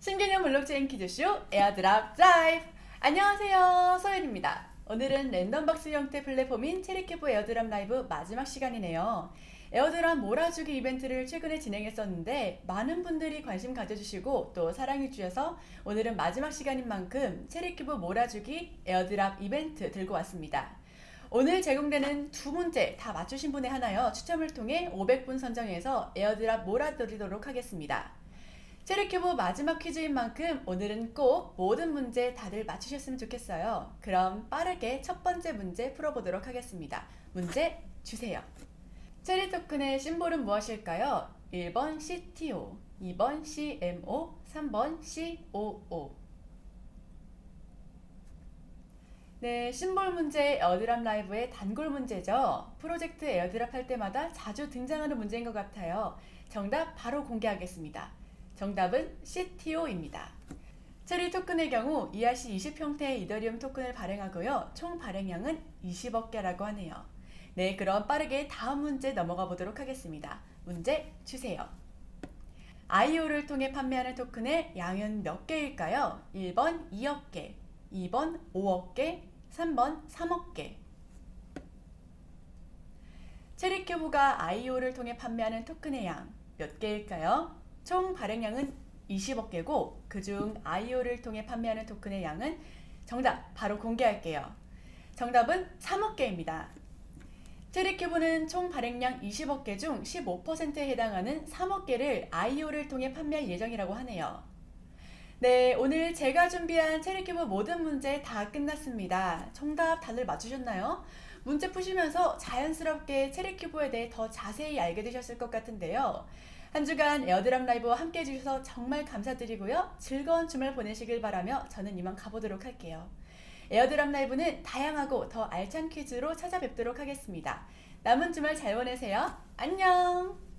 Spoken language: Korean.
신개념 블록체인 퀴즈쇼 에어드랍 드라이브! 안녕하세요 소연입니다. 오늘은 랜덤박스 형태 플랫폼인 체리캐브 에어드랍 라이브 마지막 시간이네요. 에어드랍 몰아주기 이벤트를 최근에 진행했었는데 많은 분들이 관심 가져주시고 또 사랑해 주셔서 오늘은 마지막 시간인 만큼 체리캐브 몰아주기 에어드랍 이벤트 들고 왔습니다 오늘 제공되는 두 문제 다 맞추신 분에 하나요 추첨을 통해 500분 선정해서 에어드랍 몰아드리도록 하겠습니다 체리큐브 마지막 퀴즈인 만큼 오늘은 꼭 모든 문제 다들 맞추셨으면 좋겠어요. 그럼 빠르게 첫 번째 문제 풀어보도록 하겠습니다. 문제 주세요. 체리 토큰의 심볼은 무엇일까요? 1번 CTO, 2번 CMO, 3번 COO. 네, 심볼 문제 에어드랍 라이브의 단골 문제죠. 프로젝트 에어드랍 할 때마다 자주 등장하는 문제인 것 같아요. 정답 바로 공개하겠습니다. 정답은 CTO입니다. 체리 토큰의 경우 ERC 20 형태의 이더리움 토큰을 발행하고요. 총 발행량은 20억 개라고 하네요. 네, 그럼 빠르게 다음 문제 넘어가 보도록 하겠습니다. 문제 주세요. IO를 통해 판매하는 토큰의 양은 몇 개일까요? 1번 2억 개, 2번 5억 개, 3번 3억 개. 체리큐브가 IO를 통해 판매하는 토큰의 양 몇 개일까요? 총 발행량은 20억 개고 그중 IO를 통해 판매하는 토큰의 양은 정답 바로 공개할게요. 정답은 3억 개입니다. 체리큐브는 총 발행량 20억 개 중 15%에 해당하는 3억 개를 IO를 통해 판매할 예정이라고 하네요. 네, 오늘 제가 준비한 체리큐브 모든 문제 다 끝났습니다. 정답 다들 맞추셨나요? 문제 푸시면서 자연스럽게 체리큐브에 대해 더 자세히 알게 되셨을 것 같은데요. 한 주간 에어드랍 라이브와 함께 해주셔서 정말 감사드리고요. 즐거운 주말 보내시길 바라며 저는 이만 가보도록 할게요. 에어드랍 라이브는 다양하고 더 알찬 퀴즈로 찾아뵙도록 하겠습니다. 남은 주말 잘 보내세요. 안녕!